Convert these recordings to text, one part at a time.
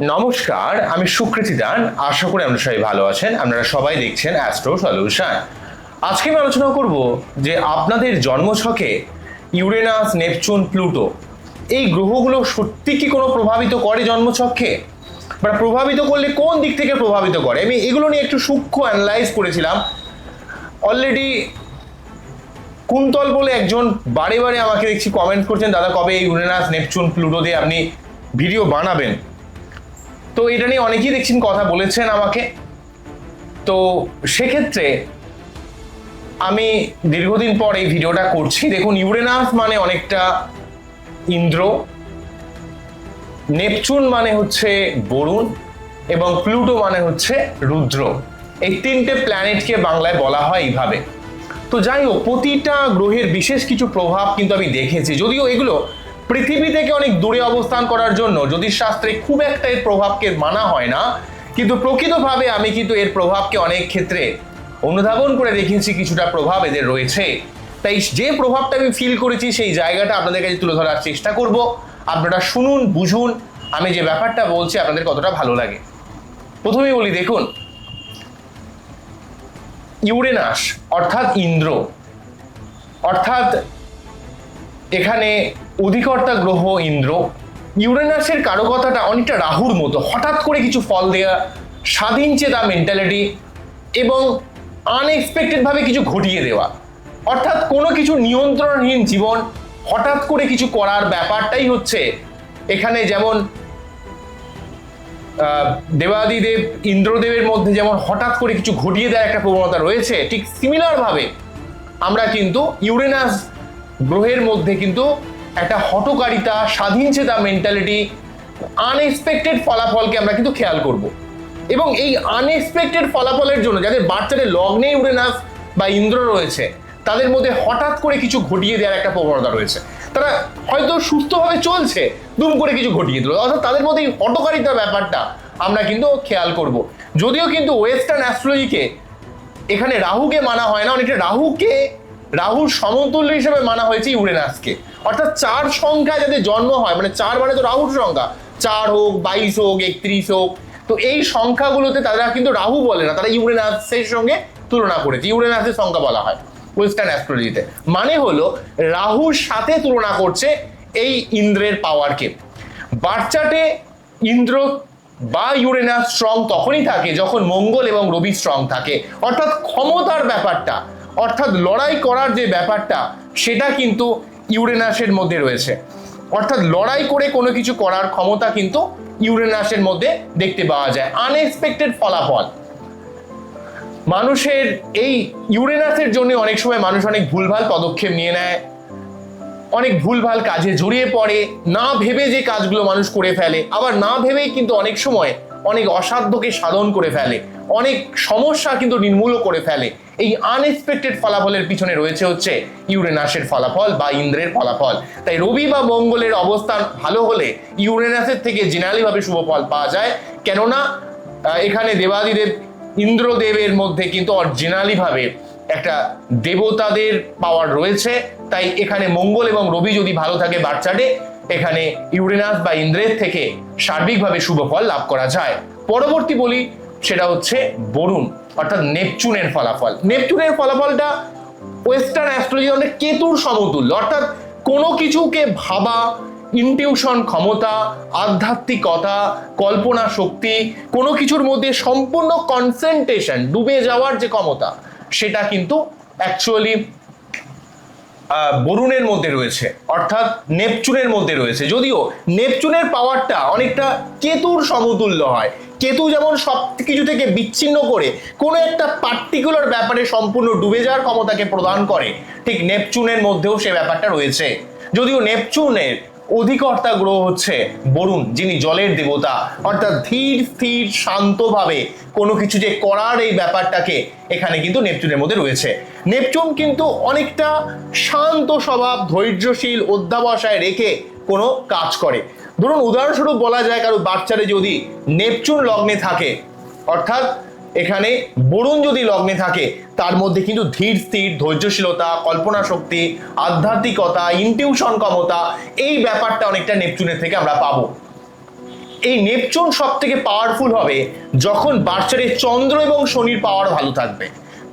নমস্কার, আমি সুকৃতি দান। আশা করি আপনারা সবাই ভালো আছেন। আপনারা সবাই দেখছেন অ্যাস্ট্রো সলিউশন আজকে আমি আলোচনা করব যে আপনাদের জন্মছকে ইউরেনাস নেপচুন প্লুটো এই গ্রহগুলো সত্যি কি কোনো প্রভাবিত করে জন্মছককে? বা প্রভাবিত করলে কোন দিক থেকে প্রভাবিত করে? আমি এগুলো নিয়ে একটু সূক্ষ্ম অ্যানালাইজ করেছিলাম। অলরেডি কুন্তল বলে একজন বারে বারে আমাকে দেখছি কমেন্ট করছেন, দাদা, কবে এই ইউরেনাস নেপচুন প্লুটো দিয়ে আপনি ভিডিও বানাবেন? তো এটা নিয়ে অনেকেই দেখছেন, কথা বলেছেন আমাকে। তো সেক্ষেত্রে আমি দীর্ঘদিন পর এই ভিডিওটা করছি। দেখুন, ইউরেনাস মানে অনেকটা ইন্দ্র, নেপচুন মানে হচ্ছে বরুণ, এবং প্লুটো মানে হচ্ছে রুদ্র। এই তিনটে প্ল্যানেটকে বাংলায় বলা হয় এইভাবে। তো যাই হোক, প্রতিটা গ্রহের বিশেষ কিছু প্রভাব কিন্তু আমি দেখেছি। যদিও এগুলো পৃথিবী থেকে অনেক দূরে অবস্থান করার জন্য জ্যোতিষশাস্ত্রে খুব একটা এর প্রভাবকে মানা হয় না। কিন্তু প্রকৃতভাবে আমি কিন্তু এর প্রভাবকে অনেক ক্ষেত্রে অনুধাবন করে দেখেছি কিছুটা প্রভাব এদের রয়েছে। তাই যে প্রভাবটা আমি ফিল করেছি, সেই জায়গাটা আপনাদের কাছে তুলে ধরার চেষ্টা করব। আপনারা শুনুন, বুঝুন। আমি যে ব্যাপারটা বলছি, আপনাদের কতটা ভালো লাগে। প্রথমেই বলি, দেখুন, ইউরেনাস, অর্থাৎ ইন্দ্র, অর্থাৎ এখানে অধিকর্তা গ্রহ ইন্দ্র, ইউরেনাসের কারকতাটা অনেকটা রাহুর মতো, হঠাৎ করে কিছু ফল দেয়া, স্বাধীন চেতা মেন্টালিটি এবং আনএক্সপেক্টেড ভাবে কিছু ঘটিয়ে দেওয়া। অর্থাৎ কোনো কিছু নিয়ন্ত্রণহীন জীবন হঠাৎ করে কিছু করার ব্যাপারটাই হচ্ছে এখানে যেমন দেবাদিদেব, ইন্দ্রদেবের মধ্যে যেমন হঠাৎ করে কিছু ঘটিয়ে দেওয়ার একটা প্রবণতা রয়েছে, ঠিক সিমিলার ভাবে আমরা কিন্তু ইউরেনাস গ্রহের মধ্যে কিন্তু একটা হটকারিতা স্বাধীন চেতা মেন্টালিটি আনএক্সপেক্টেড ফলাফলকে আমরা কিন্তু খেয়াল করব। এবং এই আনএক্সপেক্টেড ফলাফলের জন্য যাদের বাচ্চাদের লগ্নে ইউরেনাস বা ইন্দ্র রয়েছে, তাদের মধ্যে হঠাৎ করে কিছু ঘটিয়ে দেওয়ার একটা প্রবণতা রয়েছে। তারা হয়তো সুস্থভাবে চলছে, দুম করে কিছু ঘটিয়ে দিল। অর্থাৎ তাদের মধ্যে এই হটকারিতার ব্যাপারটা আমরা কিন্তু খেয়াল করব। যদিও কিন্তু ওয়েস্টার্ন অ্যাস্ট্রোলজিকে এখানে রাহুকে মানা হয় না, অনেকটা রাহুকে রাহুর সমতুল্য হিসেবে মানা হয়েছে ইউরেনাসকে। অর্থাৎ চার সংখ্যা যাদের জন্ম হয় মানে চার মানে তো রাহুর সংখ্যা। চার হোক, বাইশ হোক, একত্রিশ হোক। তো এই সংখ্যাগুলোতে তারা কিন্তু রাহু বলে না, তারা ইউরেনাসের সঙ্গে তুলনা করেছে, ইউরেনাসের সংখ্যা বলা হয়, ওয়েস্টার্ন অ্যাস্ট্রোলজিতে। মানে হলো, রাহুর সাথে তুলনা করছে এই ইন্দ্রের পাওয়ারকে বাচ্চাটে ইন্দ্র বা ইউরেনাস স্ট্রং তখনই থাকে যখন মঙ্গল এবং রবি স্ট্রং থাকে। অর্থাৎ ক্ষমতার ব্যাপারটা অর্থাৎ লড়াই করার যে ব্যাপারটা, সেটা কিন্তু ইউরেনাসের মধ্যে রয়েছে। অর্থাৎ লড়াই করে কোনো কিছু করার ক্ষমতা কিন্তু ইউরেনাসের মধ্যে দেখতে পাওয়া যায়। আনএক্সপেক্টেড ফলাফল। মানুষের এই ইউরেনাসের জন্য অনেক সময় মানুষ অনেক ভুলভাল পদক্ষেপ নিয়ে নেয়, অনেক ভুলভাল কাজে জড়িয়ে পড়ে, না ভেবে যে কাজগুলো মানুষ করে ফেলে। আবার না ভেবেই কিন্তু অনেক সময় অনেক অসাধ্যকে সাধন করে ফেলে, অনেক সমস্যা কিন্তু নির্মূলও করে ফেলে। এই আনএক্সপেক্টেড ফলাফলের পিছনে রয়েছে হচ্ছে ইউরেনাসের ফলাফল বা ইন্দ্রের ফলাফল। তাই রবি বা মঙ্গলের অবস্থান ভালো হলে ইউরেনাসের থেকে জেনারেলিভাবে শুভ ফল পাওয়া যায়। কেননা এখানে দেবাদিদেব ইন্দ্রদেবের মধ্যে কিন্তু অরিজিনালি ভাবে একটা দেবতাদের পাওয়ার রয়েছে। তাই এখানে মঙ্গল এবং রবি যদি ভালো থাকে বাচ্চাটে এখানে ইউরেনাস বা ইন্দ্রের থেকে সার্বিকভাবে শুভ ফল লাভ করা যায়। পরবর্তী বলি সেটা হচ্ছে বরুণ, অর্থাৎ নেপচুনের ফলাফল। নেপচুনের ফলাফলটা ওয়েস্টার্ন অ্যাস্ট্রোলজি অনেক কেতুর সমতুল্য, অর্থাৎ কোনো কিছুকে ভাবা ইনটিউশন ক্ষমতা, আধ্যাত্মিকতা, কল্পনা শক্তি, কোনো কিছুর মধ্যে সম্পূর্ণ কনসেন্ট্রেশন ডুবে যাওয়ার যে ক্ষমতা, সেটা কিন্তু অ্যাকচুয়ালি বরুণের মধ্যে রয়েছে, অর্থাৎ নেপচুনের মধ্যে রয়েছে। যদিও নেপচুনের পাওয়ারটা অনেকটা কেতুর সমতুল্য হয়। কেতু যেমন সব কিছু থেকে বিচ্ছিন্ন করে কোনো একটা পার্টিকুলার ব্যাপারে সম্পূর্ণ ডুবে যাওয়ার ক্ষমতাকে প্রদান করে, ঠিক নেপচুনের মধ্যেও সে ব্যাপারটা রয়েছে। যদিও নেপচুনের অধিকর্তা গ্রহ হচ্ছে বরুণ, যিনি জলের দেবতা। অর্থাৎ ধীর, স্থির, শান্তভাবে কোনো কিছু যে করার এই ব্যাপারটাকে এখানে কিন্তু নেপচুনের মধ্যে রয়েছে। নেপচুন কিন্তু অনেকটা শান্ত স্বভাব, ধৈর্যশীল, অধ্যাবসায় রেখে কোনো কাজ করে। ধরুন, উদাহরণস্বরূপ বলা যায় কারও বাচ্চারে যদি নেপচুন লগ্নে থাকে, অর্থাৎ এখানে বরুণ যদি লগ্নে থাকে, তার মধ্যে কিন্তু ধীর স্থির, ধৈর্যশীলতা, কল্পনা শক্তি, আধ্যাত্মিকতা ইনটিউশন ক্ষমতা, এই ব্যাপারটা অনেকটা নেপচুনের থেকে আমরা পাবো। এই নেপচুন সব থেকে পাওয়ারফুল হবে যখন বাচ্চাদের চন্দ্র এবং শনির পাওয়ার ভালো থাকবে।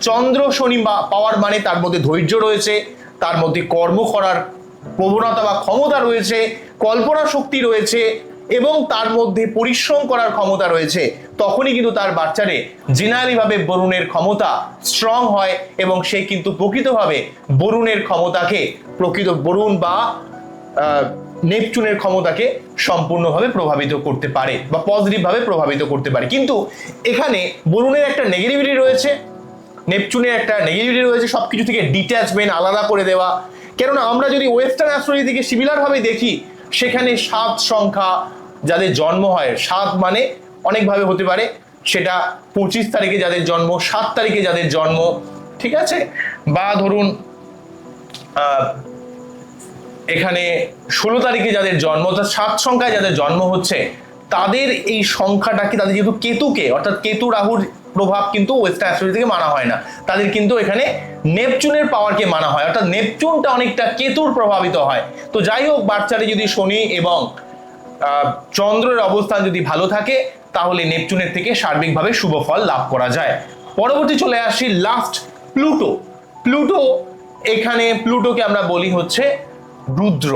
চন্দ্র, শনি বা পাওয়ার মানে তার মধ্যে ধৈর্য রয়েছে, তার মধ্যে কর্ম করার প্রবণতা বা ক্ষমতা রয়েছে, কল্পনা শক্তি রয়েছে এবং তার মধ্যে পরিশ্রম করার ক্ষমতা রয়েছে, তখনই কিন্তু তার বাচ্চারে জেনারেলিভাবে বরুণের ক্ষমতা স্ট্রং হয় এবং সে কিন্তু প্রকৃতভাবে বরুণের ক্ষমতাকে, প্রকৃত বরুণ বা নেপচুনের ক্ষমতাকে সম্পূর্ণভাবে প্রভাবিত করতে পারে বা পজিটিভভাবে প্রভাবিত করতে পারে। কিন্তু এখানে বরুণের একটা নেগেটিভিটি রয়েছে, নেপচুনের একটা নেগেটিভিটি রয়েছে সব কিছু থেকে ডিট্যাচমেন্ট আলাদা করে দেওয়া। কেননা আমরা যদি ওয়েস্টার্ন অ্যাস্ট্রোলজি থেকে সিমিলারভাবে দেখি, সেখানে সাত সংখ্যা যাদের জন্ম হয় সাত মানে অনেকভাবে হতে পারে, সেটা পঁচিশ তারিখে যাদের জন্ম, সাত তারিখে যাদের জন্ম, ঠিক আছে? বা ধরুন এখানে ষোলো তারিখে যাদের জন্ম, অর্থাৎ সাত সংখ্যায় যাদের জন্ম হচ্ছে, তাদের এই সংখ্যাটা কি, তাদের যেহেতু কেতুকে, অর্থাৎ কেতু রাহুর প্রভাব কিন্তু ওয়েস্টার্ন অ্যাস্ট্রোলজি থেকে মানা হয় না। তাদের কিন্তু এখানে নেপচুনের পাওয়ারকে মানা হয়, অর্থাৎ নেপচুনটা অনেকটা কেতুর প্রভাবিত হয়। তো যাই হোক বাচ্চারে যদি শনি এবং চন্দ্রের অবস্থান যদি ভালো থাকে, তাহলে নেপচুনের থেকে সার্বিকভাবে শুভ ফল লাভ করা যায়। পরবর্তী চলে আসি লাস্ট প্লুটো প্লুটো এখানে প্লুটোকে আমরা বলি হচ্ছে রুদ্র।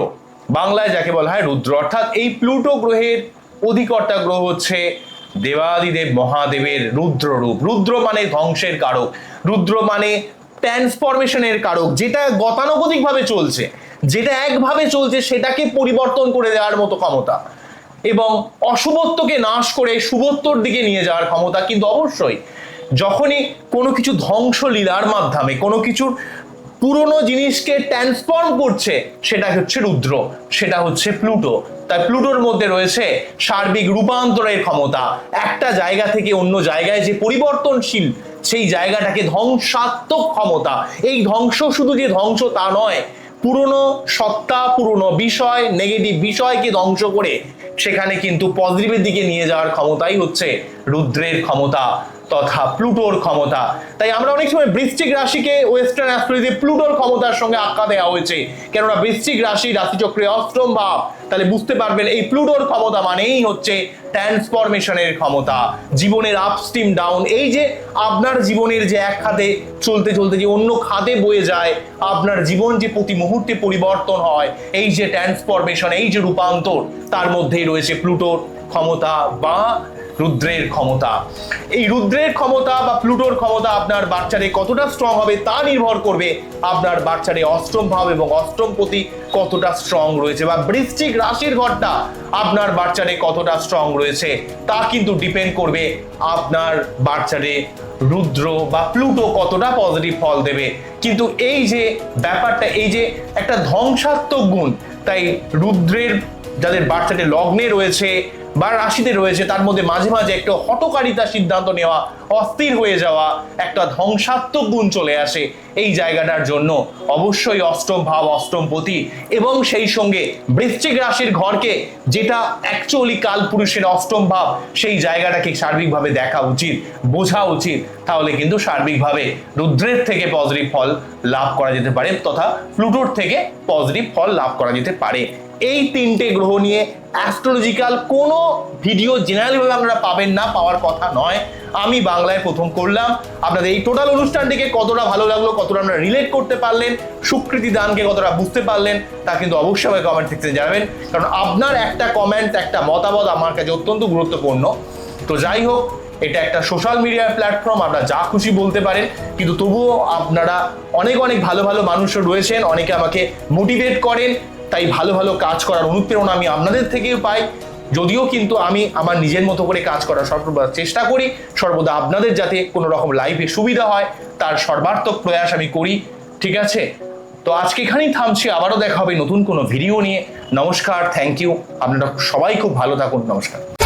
বাংলায় যাকে বলা হয় রুদ্র। অর্থাৎ এই প্লুটো গ্রহের অধিকর্তা গ্রহ হচ্ছে দেবাদিদেব মহাদেবের রুদ্র রূপ রুদ্র মানে ধ্বংসের কারক। রুদ্র মানে ট্রান্সফরমেশনের কারক। যেটা গতানুগতিকভাবে চলছে, যেটা একভাবে চলছে, সেটাকে পরিবর্তন করে দেওয়ার মতো ক্ষমতা। এবং অশুভত্বকে নাশ করে শুভত্বর দিকে নিয়ে যাওয়ার ক্ষমতা কিন্তু অবশ্যই। যখনই কোনো কিছু ধ্বংস লীলার মাধ্যমে, কোনো কিছুর পুরনো জিনিসকে ট্রান্সফর্ম করছে, সেটা হচ্ছে রুদ্র, সেটা হচ্ছে প্লুটো। তাই প্লুটোর মধ্যে রয়েছে সার্বিক রূপান্তরের ক্ষমতা। একটা জায়গা থেকে অন্য জায়গায় যে পরিবর্তনশীল, সেই জায়গাটাকে ধ্বংসাত্মক ক্ষমতা। এই ধ্বংস শুধু যে ধ্বংস তা নয় পুরনো সত্তা, পুরনো বিষয় নেগেটিভ বিষয়কে ধ্বংস করে সেখানে কিন্তু পজিটিভের দিকে নিয়ে যাওয়ার ক্ষমতাই হচ্ছে রুদ্রের ক্ষমতা। তথা প্লুটোর ক্ষমতা। তাই আমরা অনেক সময় বৃশ্চিক রাশিকে ওয়েস্টার্ন অ্যাস্ট্রোলজিতে প্লুটোর ক্ষমতার সঙ্গে আখ্যা দেওয়া হয়েছে। কেননা বৃশ্চিক রাশি রাশিচক্রে অষ্টম ভাব। তাহলে বুঝতে পারবেন এই প্লুটোর ক্ষমতা মানেই হচ্ছে ট্রান্সফরমেশনের ক্ষমতা। জীবনের আপস্টিম ডাউন এই যে আপনার জীবনের যে এক খাতে চলতে চলতে যে অন্য খাতে বয়ে যায়, আপনার জীবন যে প্রতি মুহূর্তে পরিবর্তন হয়, এই যে ট্রান্সফরমেশন এই যে রূপান্তর, তার মধ্যেই রয়েছে প্লুটোর ক্ষমতা বা রুদ্রের ক্ষমতা। এই রুদ্রের ক্ষমতা বা প্লুটোর ক্ষমতা আপনার বাচ্চারে কতটা স্ট্রং হবে তা নির্ভর করবে আপনার বাচ্চারে অষ্টম ভাব এবং অষ্টম প্রতি কতটা স্ট্রং রয়েছে বা বৃশ্চিক রাশির ঘরটা আপনার বাচ্চারে কতটা স্ট্রং রয়েছে তা কিন্তু ডিপেন্ড করবে আপনার বাচ্চারে রুদ্র বা প্লুটো কতটা পজিটিভ ফল দেবে। কিন্তু এই যে ব্যাপারটা, এই যে একটা ধ্বংসাত্মক গুণ, তাই রুদ্রের যাদের বাচ্চাতে লগ্নে রয়েছে বা রাশিতে রয়েছে, তার মধ্যে মাঝে মাঝে একটা হটকারিতা সিদ্ধান্ত নেওয়া, অস্থির হয়ে যাওয়া, একটা ধ্বংসাত্মক গুণ চলে আসে এই জায়গাটার জন্য। অবশ্যই অষ্টম ভাব, অষ্টম পতি এবং সেই সঙ্গে বৃশ্চিক রাশির ঘরকে, যেটা অ্যাকচুয়ালি কালপুরুষের অষ্টম ভাব, সেই জায়গাটাকে সার্বিকভাবে দেখা উচিত, বোঝা উচিত। তাহলে কিন্তু সার্বিকভাবে রুদ্রের থেকে পজিটিভ ফল লাভ করা যেতে পারে, তথা প্লুটোর থেকে পজিটিভ ফল লাভ করা যেতে পারে। এই তিনটে গ্রহ নিয়ে অ্যাস্ট্রোলজিক্যাল কোনো ভিডিও জেনারেলভাবে আপনারা পাবেন না, পাওয়ার কথা নয়। আমি বাংলায় প্রথম করলাম। আপনাদের এই টোটাল অনুষ্ঠানটিকে কতটা ভালো লাগল, কতটা আপনারা রিলেট করতে পারলেন, সুকৃতি দানকে কতটা বুঝতে পারলেন, তা কিন্তু অবশ্যই আমাকে কমেন্ট সেকশনে জানাবেন। কারণ আপনার একটা কমেন্ট একটা মতামত আমার কাছে অত্যন্ত গুরুত্বপূর্ণ। তো যাই হোক, এটা একটা সোশ্যাল মিডিয়ার প্ল্যাটফর্ম আপনারা যা খুশি বলতে পারেন। কিন্তু তবুও আপনারা অনেক অনেক ভালো ভালো মানুষও রয়েছেন, অনেকে আমাকে মোটিভেট করেন। তাই ভালো ভালো কাজ করার অনুপ্রেরণা আমি আপনাদের থেকেও পাই। যদিও কিন্তু আমি আমার নিজের মতো করে কাজ করার সর্বদা চেষ্টা করি, সর্বদা আপনাদের যাতে কোনো রকম লাইফে সুবিধা হয়, তার সর্বার্থক প্রয়াস আমি করি, ঠিক আছে? তো আজকে এখানেই থামছি, আবারও দেখা হবে নতুন কোনো ভিডিও নিয়ে। নমস্কার থ্যাংক ইউ আপনারা সবাই খুব ভালো থাকুন, নমস্কার।